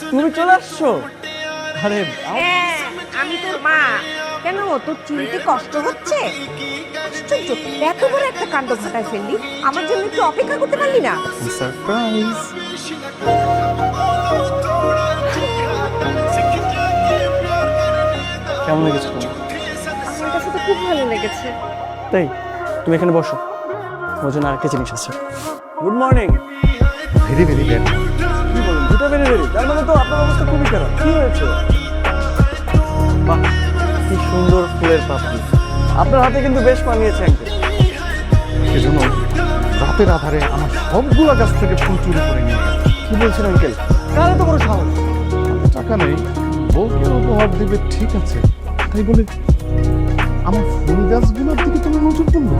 তুমি চলে আসছো? আরে আম- হ্যাঁ আমি তোর মা। কেন? তোর চিনতে কষ্ট হচ্ছে? আশ্চর্য। এত বড় একটা কাণ্ড ঘটায় ফেললি। আমার জন্য একটু অপেক্ষা করতে পারলি না? সারপ্রাইজ কেমন লেগেছে তোমার? আমার কাছে তো খুব ভালো লেগেছে। তাই? তুমি এখানে বসো। ওর জন্য আরেকটা জিনিস আছে। Good morning very very bad বেড়ে বেড়ে তার মানে তো আপনার অবস্থা খুবই খারাপ। কি হয়েছে? বাহ কি সুন্দর ফুলের পাপড়ি। আপনার হাতে কিন্তু বেশ মানিয়েছে আঙ্কেল সেজন্য রাতের আধারে আমার সবগুলো গাছ থেকে ফুল চুরি করে নিয়ে কি বলছেন আঙ্কেল? কালে তো বড় সাহস টাকা নেই। বউকে উপহার দিবে ঠিক আছে। তাই বলে আমার ফুল গাছগুলোর দিকে তুমি নজর পড়ল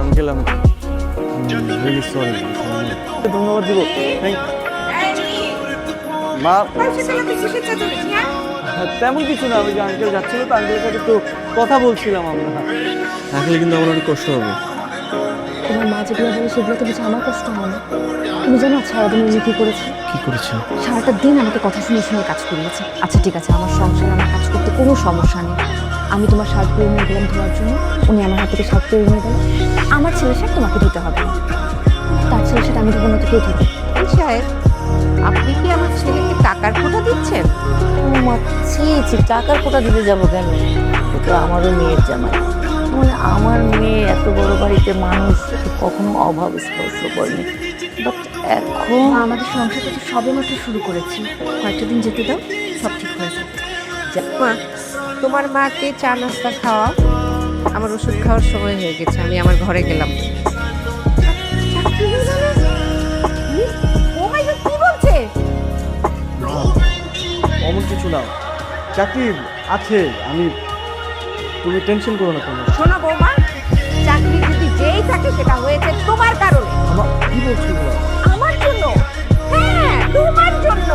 আঙ্কেল আমি ধন্যবাদ দিব Thank- মা। হ্যাঁ, তেমন কিছু না ওই যে আঙ্কেল যাচ্ছিল তো আঙ্কেলের সাথে একটু কথা বলছিলাম আমরা। আঙ্কেল কিন্তু আমার অনেক কষ্ট হবে। তোমার মা যেগুলো বলে সেগুলো তো বুঝে আমার কষ্ট হয় না। তুমি জানো সারাদিন উনি কি করেছে? কি করেছে? সারাটা দিন আমাকে কথা শুনে শুনে কাজ করিয়েছে। আচ্ছা ঠিক আছে আমার সংসার আমার কাজ করতে কোনো সমস্যা নেই। আমি তোমার শার্ট করে নিয়ে গেলাম ধোয়ার জন্য উনি আমার হাত থেকে শার্ট করে নিয়ে গেল আমার ছেলে শার্ট তোমাকে দিতে হবে। তার ছেলে শার্ট আমি ধোবো না তো কে ধোবে সাহেব আপনি কি আমার ছেলেকে টাকার খোটা দিচ্ছেন? ও মা ছি ছি টাকার কোটা দিতে যাব কেন? ও তো আমারও মেয়ের জামাই। মানে আমার মেয়ে এত বড় বাড়িতে মানুষ কখনো অভাব স্পর্শ করেনি। বাট এখন আমাদের সংসারটা তো সবে মাত্র শুরু করেছি। কয়েকটা দিন যেতে দাও সব ঠিক হয়ে যাবে। মা তোমার মাকে চা নাস্তা খাওয়া আমার ওষুধ খাওয়ার সময় হয়ে গেছে আমি আমার ঘরে গেলাম। কিছু না চাকরি আছে আমি তুমি টেনশন করো না কোনো। শোনো বৌমা চাকরি যদি যেই থাকে সেটা হয়েছে তোমার কারণে। আমার কি বলছো আমার জন্য? হ্যাঁ তোমার জন্য।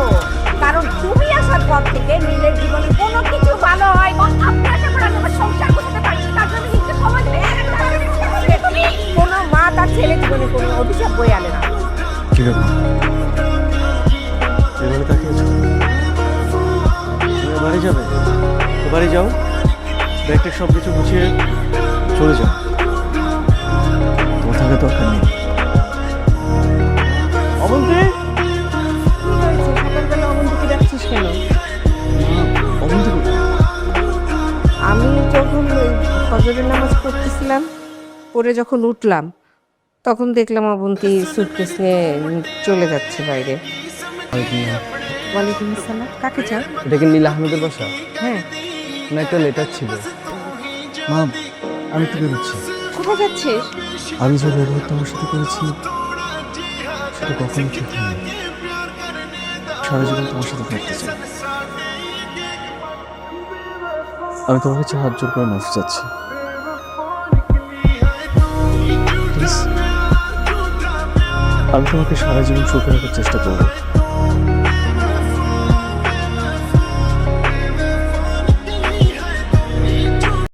কারণ তুমি আসার পর থেকে নীলের জীবনে কোনো কিছু ভালো হয় না আপনি আসার পর আমি আমার সংসার করতে পারছি তার জন্য নিজে সময় দেবে কোনো মা তার ছেলে জীবনে কোনো অভিশাপ বয়ে আনে না। কি ব্যাপার যাও। ব্যাগটা সব কিছু গুছিয়ে চলে যাও। তোমার থাকার দরকার নেই। অবন্তি কোথায়? আমি যখন ফজরের নামাজ পড়তেছিলাম পরে যখন উঠলাম তখন দেখলাম অবন্তি সুটকেস নিয়ে চলে যাচ্ছে বাইরে। ওয়ালাইকুম আসসালাম। কাকে চান এটা কি নীল আহমেদের বাসা? হ্যাঁ। না একটা লেটার ছিল। মা আমি তো বেরোচ্ছি। কোথায় যাচ্ছিস? আমি যে ব্যবহার তোমার সাথে করেছি সেটা কখনো ঠিক হয়নি। সারা জীবন তোমার সাথে থাকতে চাই। আমি তোমার কাছে হাত জোর করে মাফি চাচ্ছি। Please, আমি তোমাকে সারা জীবন সুখে রাখার চেষ্টা করব।